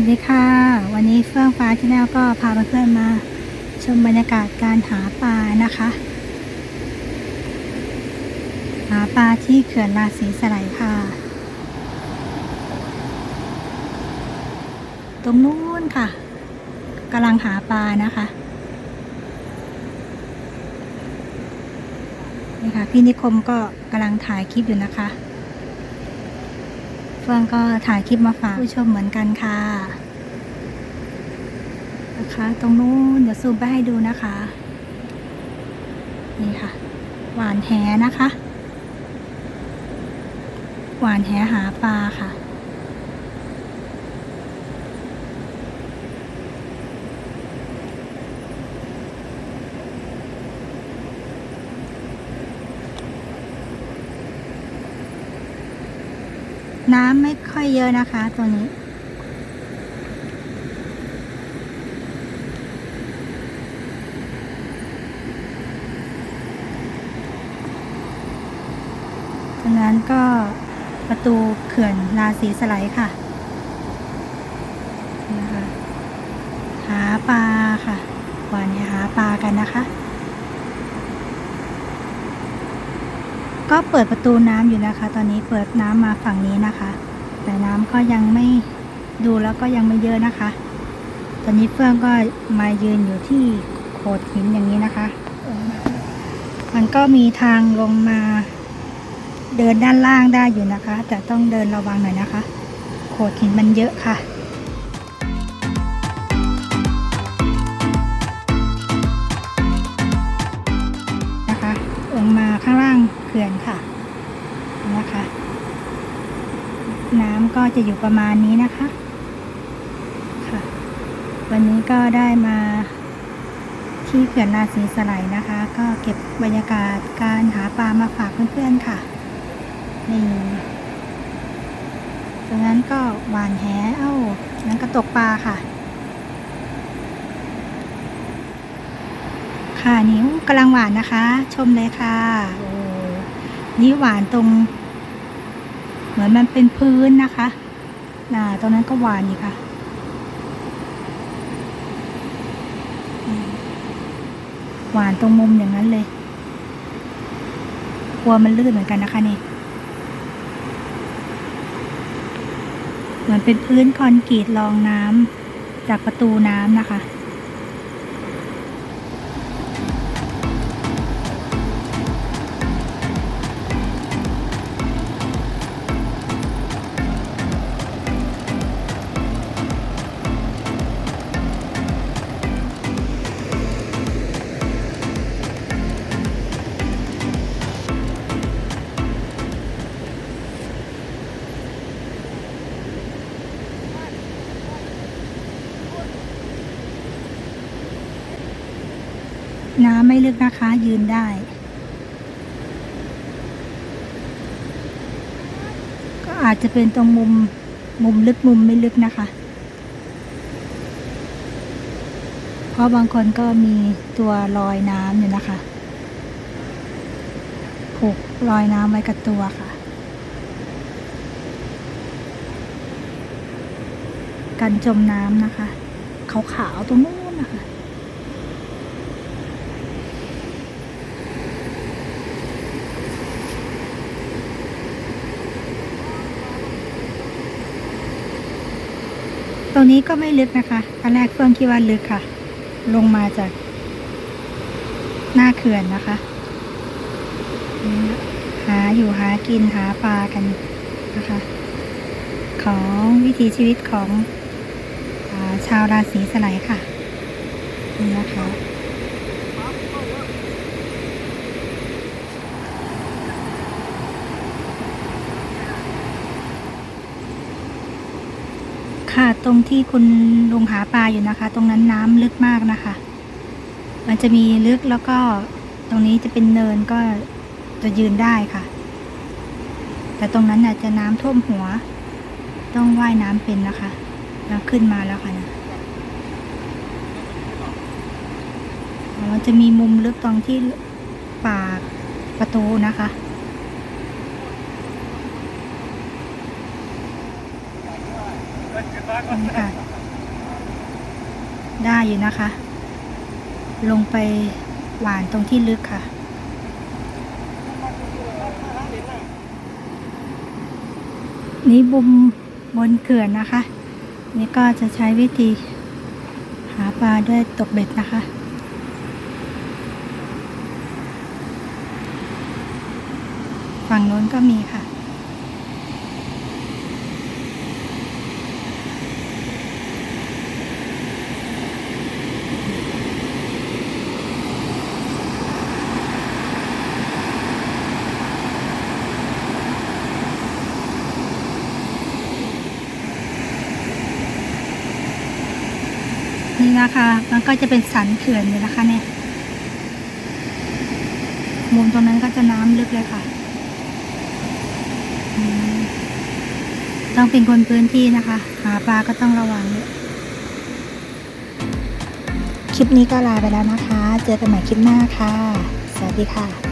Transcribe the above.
สดีค่ะ วันนี้เฟื่องฟ้าที่แนวก็พาเพื่อนมาชมบรรยากาศการหาปลานะคะ หาปลาที่เขื่อนราศีสไลค่ะ ตรงนู้นค่ะกำลังหาปลานะคะนี่ค่ะพี่นิคมก็กำลังถ่ายคลิปอยู่นะคะ เฟื่องก็ถ่ายคลิปมาฝากผู้ชมเหมือนกันค่ะนะคะ ตรงนู้นเดี๋ยวซูมไปให้ดูนะคะ นี่ค่ะ หวานแหนะคะ หวานแหหาปลาค่ะ น้ำไม่ค่อยเยอะนะคะ ตัวนี้ ตรงนั้นก็ประตูเขื่อนราศีสไลด์ค่ะนะคะหาปลาค่ะ วันนี้หาปลากันนะคะ ก็เปิดประตูน้ำอยู่นะคะ ตอนนี้เปิดน้ำมาฝั่งนี้นะคะ แต่น้ำก็ยังไม่ดูแล้วก็ยังไม่เยอะนะคะ ตอนนี้เฟื่องก็มายืนอยู่ที่โขดหินอย่างนี้นะคะ มันก็มีทางลงมาเดินด้านล่างได้อยู่นะคะ แต่ต้องเดินระวังหน่อยนะคะ โขดหินมันเยอะค่ะนะคะ ขื่อนค่ะนะคะ น้ำก็จะอยู่ประมาณนี้นะคะค่ะ วันนี้ก็ได้มาที่เขื่อนราศีสไลนะคะ ก็เก็บบรรยากาศการหาปลามาฝากเพื่อนๆค่ะนี่ตรงนั้นก็หวานแหเอ้านั้นก็ตกปลาค่ะ ค่ะนิ้วกำลังหวานนะคะ ชมเลยค่ะ นี่หวานตรง เหมือนมันเป็นพื้นนะคะน่ะตรงนั้นก็หวานอีกค่ะ หวานตรงมุมอย่างนั้นเลยกลัวมันลื่นเหมือนกันนะคะนี่เหมือนเป็นพื้นคอนกรีตรองน้ำจากประตูน้ำนะคะ น้ำไม่ลึกนะคะ ยืนได้ก็อาจจะเป็นตรงมุมมุมลึกมุมไม่ลึกนะคะ เพราะบางคนก็มีตัวลอยน้ำอยู่นะคะผูกลอยน้ำไว้กับตัวค่ะ กันจมน้ำนะคะขาวๆตรงนู้นนะคะ ตรงนี้ก็ไม่ลึกนะคะตอนแรกเฟื่องคิดว่าลึกค่ะ ลงมาจาก หน้าเขื่อนนะคะ หาอยู่หากินหาปลากันนะคะ ของวิถีชีวิตของอชาวราศีสไลค่ะนี่นะคะ ค่ะ ตรงที่คุณลุงหาปลาอยู่นะคะ ตรงนั้นน้ำลึกมากนะคะ มันจะมีลึกแล้วก็ตรงนี้จะเป็นเนินก็จะยืนได้ค่ะ แต่ตรงนั้นอาจจะน้ำท่วมหัว ต้องว่ายน้ำเป็นนะคะ แล้วขึ้นมาแล้วค่ะนะมันจะมีมุมลึกตรงที่ปากประตูนะคะ นี่ค่ะ ได้อยู่นะคะ ลงไปหวานตรงที่ลึกค่ะ นี่บุมบนเขื่อนนะคะ นี่ก็จะใช้วิธี หาปลาด้วยตกเบ็ดนะคะฝั่งโน้นก็มีค่ะ นี่นะคะ มันก็จะเป็นสันเขื่อนอยู่นะคะเนี่ย มุมตรงนั้นก็จะน้ำลึกเลยค่ะต้องเป็นคนพื้นที่นะคะ หาปลาก็ต้องระวังด้วยคลิปนี้ก็ลาไปแล้วนะคะ เจอกันใหม่คลิปหน้าค่ะ สวัสดีค่ะ